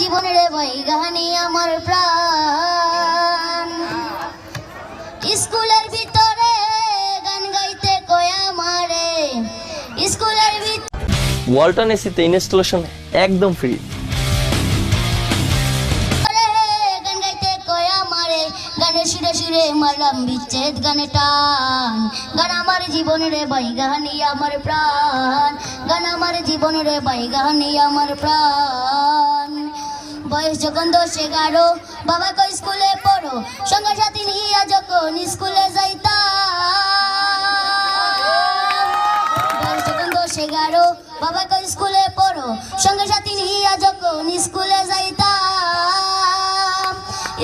জীবনের ভাই গাহানি আমার প্রাণ। স্কুলের ভিতরে গান গাইতে কয়া মারে স্কুলের ভিতরে ওয়ালটন এসিতে ইনস্টলেশন একদম ফ্রি। গান সুরে সুরে মারলাম বিচ্ছেদ গানে টান। গান আমার জীবনের ভাই আমার প্রাণ। গান আমার জীবনের ভাই গাহানি আমার প্রাণ। বয়স যখন দশ এগারো, বাবা কই স্কুলে পড়ো? সঙ্গে সাথী নিয়ে যখন স্কুলে বয়স স্কুলে পড়ো?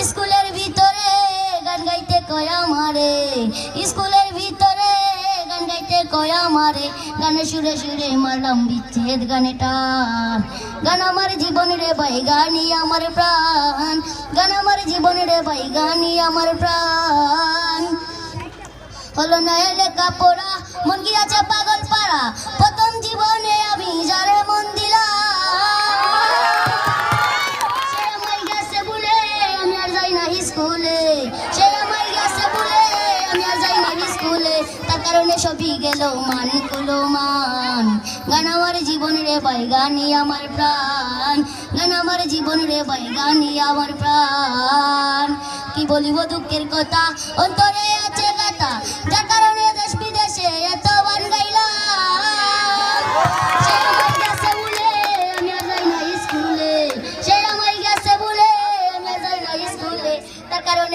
স্কুলের ভিতরে গান গাইতে স্কুলের ভিতরে কয়া মারে, গানে সুরে সুরে মারলাম বিচ্ছেদ গানে টান গান আমার জীবন রে ভাই গানি আমার প্রাণ। গান আমার জীবন রে ভাই গানি আমার প্রাণ। হলো নয় লেখা পড়া মন কি আছে পাগল পাড়া। কারণে সবই গেল মান কুলো মান। গান আমার জীবন রে ভাই গানি আমার প্রাণ। গান আমার জীবন রে ভাই গানি আমার প্রাণ। কি বলিব দুঃখের কথা? অন্তরে আছে কথা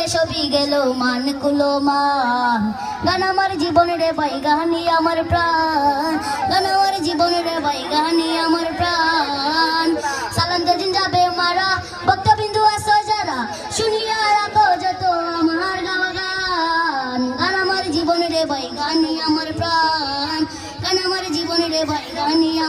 সবই গেল মান কুলো মান। গান আমার জীবনের ভাই গানি আমার প্রাণ। গান আমার জীবনের ভাই গানি আমার প্রাণ। সালাম দিন যাবে মারা, ভক্তবিন্দু আসো যারা, শুনিয়া রাখো যত আমার গান। গান আমার জীবনের ভাই গানি আমার প্রাণ। গান আমার জীবনের ভাই গানি